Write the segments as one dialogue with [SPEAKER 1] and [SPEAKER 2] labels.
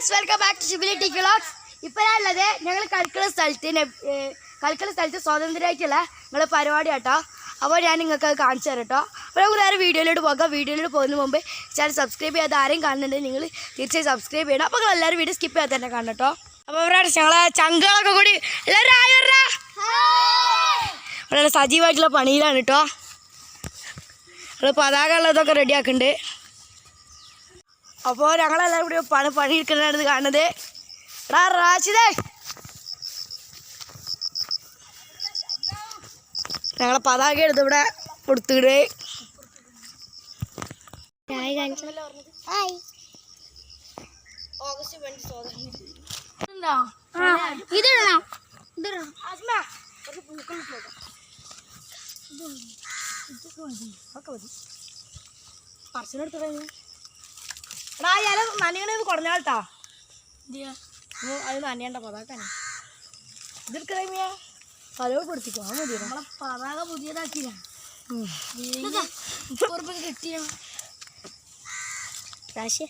[SPEAKER 1] Friends welcome back to ഷിബിലിറ്റി vlogs ഇപ്പോൾ ഉള്ളത് ഞങ്ങൾ കളിക്കുന്ന സ്ഥലത്ത് കളിക്കുന്ന സ്ഥലത്ത് സ്വാതന്ത്ര്യമായിട്ടുള്ള നിങ്ങളെ പരിപാടി കേട്ടോ അപ്പോൾ ഞാൻ നിങ്ങൾക്ക് അത് കാണിച്ചു തരാം കേട്ടോ. അപ്പോൾ നമുക്ക് നേരെ വീഡിയോയിലോട്ട് പോകാം. വീഡിയോയിലോട്ട് പോകുന്ന മുമ്പ് ചാനൽ സബ്സ്ക്രൈബ് ചെയ്യാതെ ആരെയും കാണുന്നുണ്ടെങ്കിൽ നിങ്ങൾ തീർച്ചയായും സബ്സ്ക്രൈബ് ചെയ്യണം. അപ്പോൾ നിങ്ങൾ എല്ലാവരും വീഡിയോ സ്കിപ്പ് ചെയ്യാതെ തന്നെ കാണണം കേട്ടോ. അപ്പോൾ അവരുടെ ഞങ്ങളെ ചങ്കുകളൊക്കെ കൂടി എല്ലാവരും ആയവരാ വളരെ സജീവമായിട്ടുള്ള പണിയിലാണ് കേട്ടോ. നമ്മൾ പതാക ഉള്ളതൊക്കെ റെഡിയാക്കുന്നുണ്ട് അപ്പോൾ ഞങ്ങളെല്ലാവരും ഇവിടെ പണി പണിയെടുക്കുന്നതാണ് കാണുന്നത്. എടാ റാഷിദേ. ഞങ്ങളെ പതാക എടുത്ത് ഇവിടെ കൊടുത്തിടേ.
[SPEAKER 2] ഇതിടണം
[SPEAKER 1] എടാ ഇല നനയണത് കുറഞ്ഞാൾട്ടാ അത് നനയണ്ട പതാക്കാണ്. ഇതെടുക്കറിയ പലവ് കൊടുത്തിക്കോ അത് മതി നമ്മളെ
[SPEAKER 2] പതാക പുതിയതാക്കില്ല കിട്ടിയ?
[SPEAKER 1] രാശി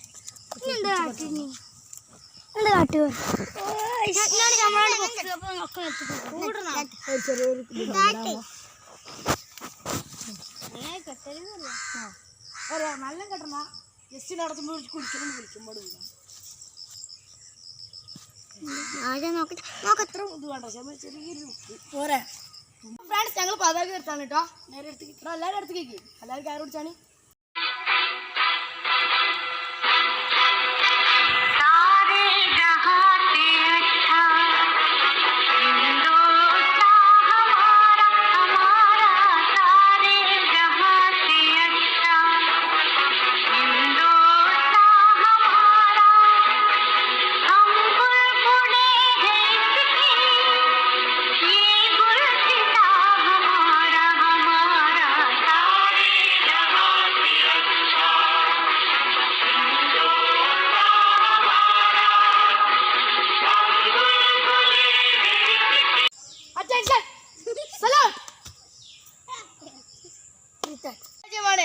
[SPEAKER 1] ചെറിയൊരു നല്ല കെട്ടണ. ജസ്റ്റ് നടത്തുമ്പോൾ കുടിക്കണം വിളിക്കുമ്പോൾ
[SPEAKER 2] ആദ്യം നോക്കട്ടെ നോക്കത്ര
[SPEAKER 1] ഇത് വേണ്ട. പക്ഷേ ചെറിയൊരു പോരെ. ഫ്രണ്ട്സ് ഞങ്ങൾ പതാക എടുത്താണ് കേട്ടോ. നേരെ എടുത്ത് എല്ലാവരും അടുത്ത് കേക്ക് എല്ലാവരും കയറി പിടിച്ചാണ്. രാജ്യമാണ്.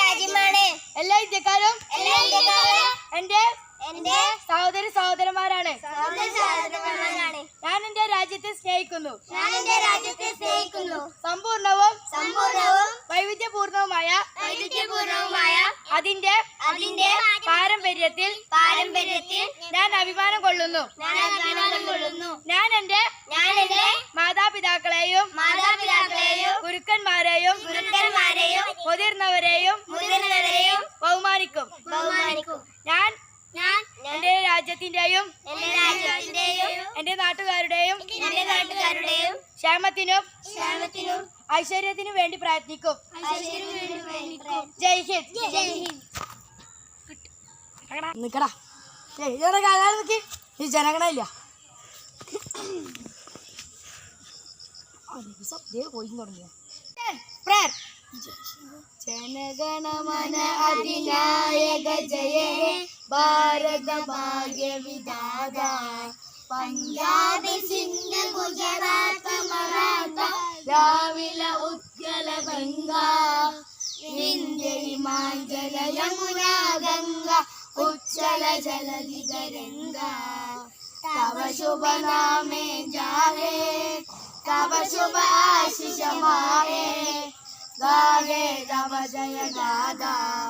[SPEAKER 2] രാജ്യമാണ്?
[SPEAKER 1] എല്ലാ ഇന്ത്യക്കാരും?
[SPEAKER 2] എല്ലാ ഇന്ത്യക്കാരും?
[SPEAKER 1] എന്റെ?
[SPEAKER 2] എന്റെ?
[SPEAKER 1] സഹോദരി സഹോദരന്മാരാണ്.
[SPEAKER 2] സഹോദരന്മാരാണ്.
[SPEAKER 1] ഞാൻ എന്റെ രാജ്യത്തെ സ്നേഹിക്കുന്നു.
[SPEAKER 2] ഞാൻ എന്റെ രാജ്യത്തെ സ്നേഹിക്കുന്നു.
[SPEAKER 1] സമ്പൂർണവും
[SPEAKER 2] സമ്പൂർണവും
[SPEAKER 1] വൈവിധ്യപൂർണവുമായ
[SPEAKER 2] വൈവിധ്യപൂർണവുമായ
[SPEAKER 1] അതിന്റെ
[SPEAKER 2] അതിന്റെ
[SPEAKER 1] പാരമ്പര്യത്തിൽ
[SPEAKER 2] പാരമ്പര്യത്തിൽ
[SPEAKER 1] ഞാൻ അഭിമാനം കൊള്ളുന്നു.
[SPEAKER 2] ഞാൻ അഭിമാനം കൊള്ളുന്നു.
[SPEAKER 1] ഞാൻ എന്റെ
[SPEAKER 2] ഞാൻ എന്റെ
[SPEAKER 1] മാതാപിതാക്കളെയും
[SPEAKER 2] മാതാപിതാക്കളെയും
[SPEAKER 1] ഗുരുക്കന്മാരെയും
[SPEAKER 2] ഗുരുക്കന്മാരെയും
[SPEAKER 1] മുതിർന്നവരെയും
[SPEAKER 2] മുതിർന്നവരെയും
[SPEAKER 1] ബഹുമാനിക്കും.
[SPEAKER 2] ബഹുമാനിക്കും.
[SPEAKER 1] ഞാൻ
[SPEAKER 2] ഞാൻ
[SPEAKER 1] എന്റെ രാജ്യത്തിന്റെയും
[SPEAKER 2] എന്റെ രാജ്യത്തിന്റെയും
[SPEAKER 1] എന്റെ നാട്ടുകാരുടെയും
[SPEAKER 2] എന്റെ നാട്ടുകാരുടെയും
[SPEAKER 1] ക്ഷേമത്തിനും
[SPEAKER 2] ക്ഷേമത്തിനും
[SPEAKER 1] ഐശ്വര്യത്തിനും വേണ്ടി പ്രയത്നിക്കും
[SPEAKER 2] ഐശ്വര്യത്തിനും വേണ്ടി പ്രയത്നിക്കും.
[SPEAKER 1] ജയ് ഹിന്ദ്.
[SPEAKER 2] ജയ് ഹിന്ദ്.
[SPEAKER 1] നിക്കടാ. ഇതെവിടെ കാലാൽ നിക്ക്? ഈ ജനഗണ ഇല്ല. പോയി തുടങ്ങിയ? ജനഗണമന അധിനായക ജയ ഭാരത ഭാഗ്യ വിധാത പഞ്ചാബ് സിന്ധ് ഗുജറാത്ത് उजल गङ्गा इन्दु या गङ्गा उज्जल जलि गङ्गा कव शुभ रामे जा त आशिषमाे गाव जय दादा